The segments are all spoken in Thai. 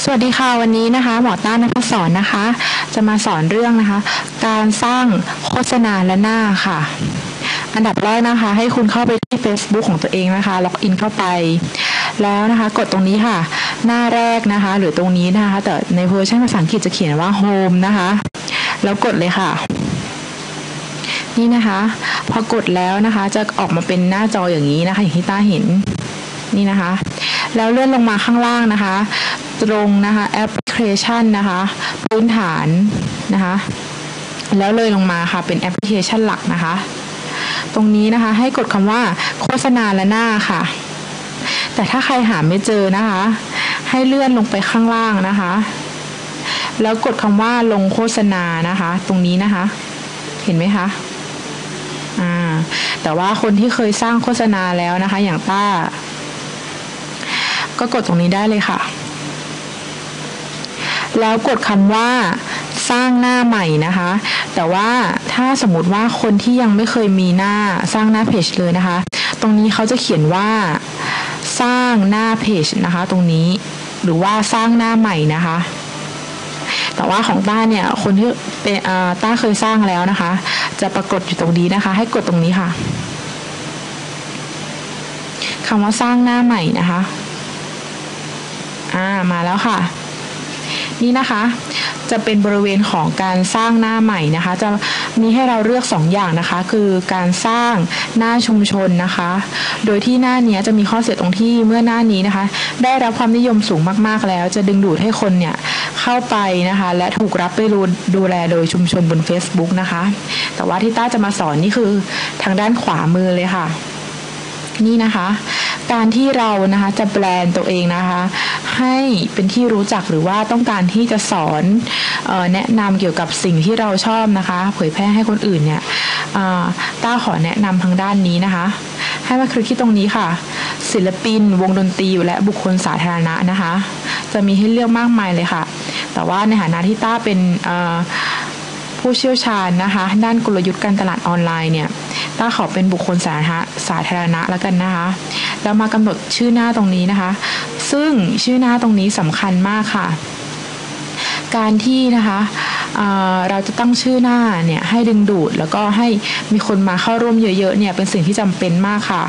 สวัสดีค่ะวันนี้นะคะหมอต้านนภสอนนะคะ จะมาสอนเรื่องนะคะ การสร้างโฆษณาและหน้าค่ะ อันดับแรกนะคะ ให้คุณเข้าไปที่ Facebook ของตัวเองนะคะล็อกอินเข้าไป แล้วนะคะ กดตรงนี้ค่ะ หน้าแรกนะคะ หรือตรงนี้นะคะ แต่ในเวอร์ชันภาษาอังกฤษจะเขียนว่า Home นะคะ แล้วกดเลยค่ะ นี่นะคะ พอกดแล้วนะคะ จะออกมาเป็นหน้าจออย่างนี้นะคะ อย่างที่ต้าเห็นนี่นะคะ แล้วเลื่อนลงมาข้างล่างนะคะ ตรงนะคะแอปพลิเคชันนะคะ พื้นฐานนะคะ แล้วเลยลงมาค่ะเป็นแอปพลิเคชันหลักนะคะ ตรงนี้นะคะให้กดคำว่าโฆษณาและหน้าค่ะ แต่ถ้าใครหาไม่เจอนะคะ ให้เลื่อนลงไปข้างล่างนะคะ แล้วกดคำว่าลงโฆษณานะคะ ตรงนี้นะคะ เห็นไหมคะอ่าแต่ว่าคนที่เคยสร้างโฆษณาแล้วนะคะ อย่างต้าก็กดตรงนี้ได้เลยค่ะ แล้วกดคำว่าสร้างหน้าใหม่นะคะ แต่ว่าถ้าสมมติว่าคนที่ยังไม่เคยมีหน้าสร้างหน้าเพจเลยนะคะ ตรงนี้เขาจะเขียนว่าสร้างหน้าเพจนะคะ ตรงนี้หรือว่าสร้างหน้าใหม่นะคะ แต่ว่าของต้าเนี่ยคนที่เป็นต้าเคยสร้างแล้วนะคะ จะปรากฏอยู่ตรงนี้นะคะ ให้กดตรงนี้ค่ะคำว่าสร้างหน้าใหม่นะคะ อ่า มาแล้วค่ะ นี่นะคะ จะเป็นบริเวณของการสร้างหน้าใหม่นะคะ จะมีให้เราเลือก2ออย่างนะคะ คือการสร้างหน้าชุมชนนะคะ โดยที่หน้านี้จะมีข้อเสียตรงที่เมื่อหน้านี้นะคะ ได้รับความนิยมสูงมากๆแล้ว จะดึงดูดให้คนเนี่ยเข้าไปนะคะ และถูกรับไปดูแลโดยชุมชนบน Facebook นะคะ แต่ว่าที่ต้าจะมาสอนนี่คือทางด้านขวามือเลยค่ะ นี่นะคะ การที่เรานะคะจะแบรนด์ตัวเองนะคะให้เป็นที่รู้จักหรือว่าต้องการที่จะสอนออแนะนำเกี่ยวกับสิ่งที่เราชอบนะคะ เผยแพร่ให้คนอื่นเนี่ยต้าขอแนะนำทางด้านนี้นะคะ ให้มาคลิกที่ตรงนี้ค่ะ ศิลปิน วงดนตรีและบุคคลสาธารณะนะคะ จะมีให้เลือกมากมายเลยค่ะ แต่ว่าในฐานะที่ต้าเป็นผู้เชี่ยวชาญนะคะ ด้านกลยุทธ์การตลาดออนไลน์เนี่ยต้าขอเป็นบุคคลสาธารณะสาธารณะแล้วกันนะคะ แล้วมากำหนดชื่อหน้าตรงนี้นะคะ ซึ่งชื่อหน้าตรงนี้สำคัญมากค่ะ การที่นะคะเเราจะตั้งชื่อหน้าเนี่ยให้ดึงดูดแล้วก็ให้มีคนมาเข้าร่วมเยอะๆเนี่ยเป็นสิ่งที่จำเป็นมากค่ะ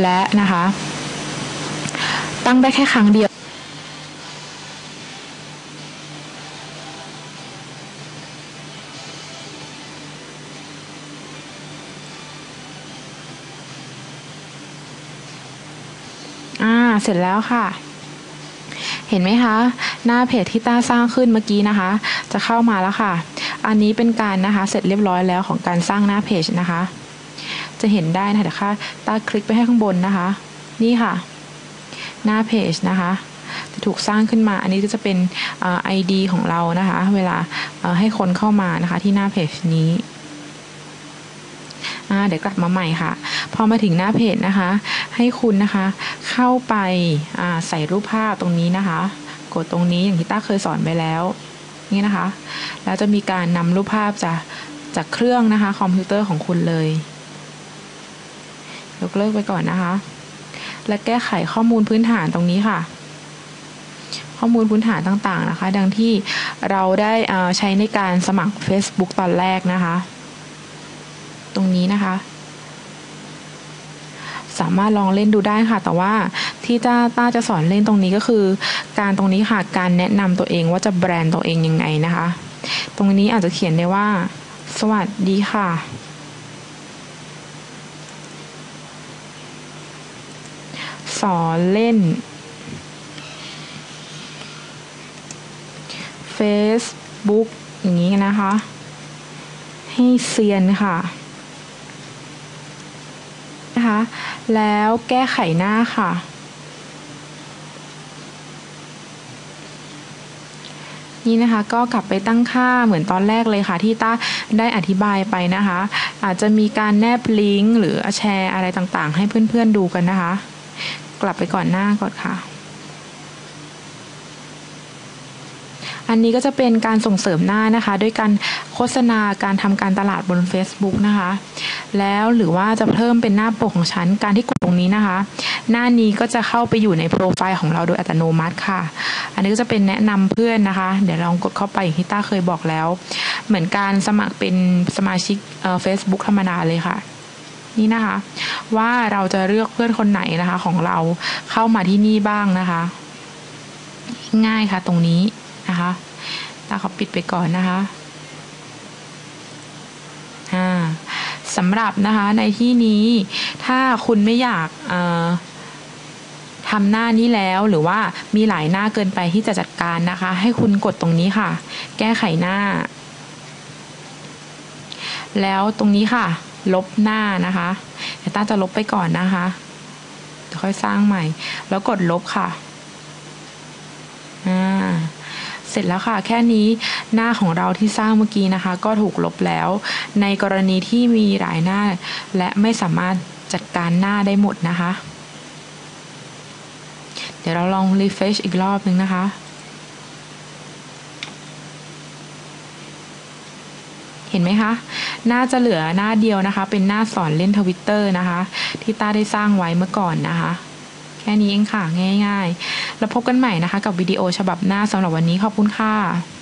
และนะคะ ตั้งได้แค่ครั้งเดียวอ่า เสร็จแล้วค่ะ เห็นไหมคะ หน้าเพจที่ต้าสร้างขึ้นเมื่อกี้นะคะ จะเข้ามาแล้วค่ะ อันนี้เป็นการนะคะ เสร็จเรียบร้อยแล้วของการสร้างหน้าเพจนะคะ จะเห็นได้นะเดี๋ยวค่ะต้าคลิกไปให้ข้างบนนะคะ นี่ค่ะ หน้าเพจนะคะจะถูกสร้างขึ้นมา อันนี้ก็จะเป็นไอดีของเรานะคะ เวลาให้คนเข้ามานะคะที่หน้าเพจนี้ เดี๋ยวกลับมาใหม่ค่ะ พอมาถึงหน้าเพจนะคะ ให้คุณนะคะ เข้าไปใส่รูปภาพตรงนี้นะคะ กดตรงนี้อย่างที่ต้าเคยสอนไปแล้ว นี่นะคะ แล้วจะมีการนำรูปภาพจากจากเครื่องนะคะ คอมพิวเตอร์ของคุณเลย ยกเลิกไปก่อนนะคะ และแก้ไขข้อมูลพื้นฐานตรงนี้ค่ะข้อมูลพื้นฐานต่างๆนะคะ ดังที่เราได้ใช้ในการสมัคร Facebook ตอนแรกนะคะ นี้นะคะ สามารถลองเล่นดูได้ค่ะ แต่ว่าที่ต้าต้าจะสอนเล่นตรงนี้ก็คือ การตรงนี้ค่ะการแนะนำตัวเองว่าจะแบรนด์ตัวเองยังไงนะคะ ตรงนี้อาจจะเขียนได้ว่า สวัสดีค่ะสอนเล่น Facebook อย่างนี้นะคะ ให้เซียนค่ะ นะคะ แล้วแก้ไขหน้าค่ะ นี่นะคะก็กลับไปตั้งค่าเหมือนตอนแรกเลยค่ะ ที่ต้าได้อธิบายไปนะคะ อาจจะมีการแนบลิงก์หรือแชร์อะไรต่างๆ ให้เพื่อนๆดูกันนะคะ กลับไปก่อนหน้าก่อนค่ะอันนี้ก็จะเป็นการส่งเสริมหน้านะคะ ด้วยการโฆษณาการทำการตลาดบน Facebook นะคะ แล้วหรือว่าจะเพิ่มเป็นหน้าปกของฉัน การที่กดตรงนี้นะคะ หน้านี้ก็จะเข้าไปอยู่ในโปรไฟล์ของเราโดยอัตโนมัติค่ะ อันนี้ก็จะเป็นแนะนำเพื่อนนะคะ เดี๋ยวลองกดเข้าไปอย่างที่ต้าเคยบอกแล้ว เหมือนการสมัครเป็นสมาชิกเฟซบุ๊กธรรมดาเลยค่ะนี่นะคะ ว่าเราจะเลือกเพื่อนคนไหนนะคะของเราเข้ามาที่นี่บ้างนะคะ ง่ายค่ะตรงนี้นะคะตาเขาปิดไปก่อนนะคะอ่า สำหรับนะคะในที่นี้ถ้าคุณไม่อยากทำหน้านี้แล้วหรือว่ามีหลายหน้าเกินไปที่จะจัดการนะคะ ให้คุณกดตรงนี้ค่ะ แก้ไขหน้า แล้วตรงนี้ค่ะ ลบหน้านะคะเดี๋ยวต้าจะลบไปก่อนนะคะเดี๋ยวค่อยสร้างใหม่ แล้วกดลบค่ะอ่า เสร็จแล้วค่ะ แค่นี้หน้าของเราที่สร้างเมื่อกี้นะคะ ก็ถูกลบแล้ว ในกรณีที่มีหลายหน้า และไม่สามารถจัดการหน้าได้หมดนะคะ เดี๋ยวเราลอง refresh อีกรอบนึงนะคะเห็นไหมคะ น่าจะเหลือหน้าเดียวนะคะ เป็นหน้าสอนเล่นทวิตเตอร์นะคะ ที่ต้าได้สร้างไว้เมื่อก่อนนะคะ แค่นี้เองค่ะง่าย ๆ แล้วพบกันใหม่นะคะ กับวิดีโอฉบับหน้าสำหรับวันนี้ขอบคุณค่ะ